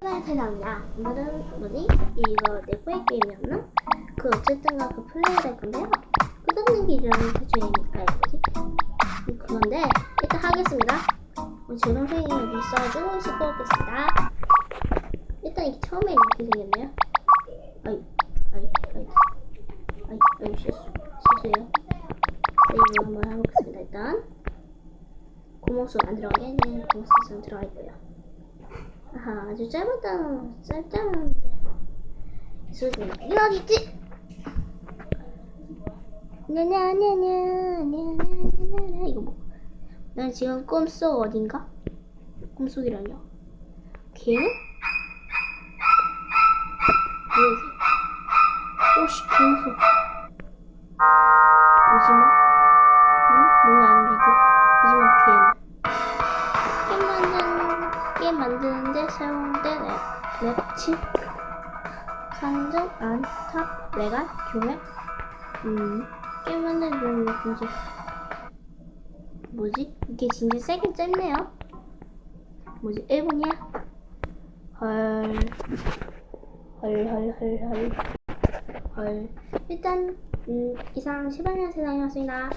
하나의 세상이야. 오늘은 뭐지? 이거 내부의 게임이었나? 그 어쨌든가 그 플레이를 할 건데요. 끝없는 길이라는 태초이니까 뭐지? 음, 그건데 일단 하겠습니다. 어, 제 동생이 여기 있어가지고 시끄럽겠습니다. 일단 이게 처음에 이렇게 생겼네요. 아이, 아이, 아이, 아이, 아이 실수, 실수예요. 세이브 한번 해보겠습니다. 일단 고목수 안 들어가게, 네, 고목수 안 들어가 있고요. 아하, 아주 짧았다. 짧다는데. 소리가 이어딨지 냐냐냐냐냐냐냐냐 이거 뭐? 난 지금 꿈속 어딘가? 꿈속이라뇨? 개는? 뭐지? 오씨 개무서 오지마 응? 뭔가 안 믿음 오지마 게임 게임 만드는, 게임 만드는 데 사용된 앱, 랩칩 상점, 안탑, 레갈, 교회 음, 게임 만드는 뭐지? 뭐지? 이게 진짜 세긴 짧네요. 뭐지? 1분이야? 헐. 헐, 헐, 헐, 헐. 헐. 일단, 음, 이상 18년 세상이었습니다.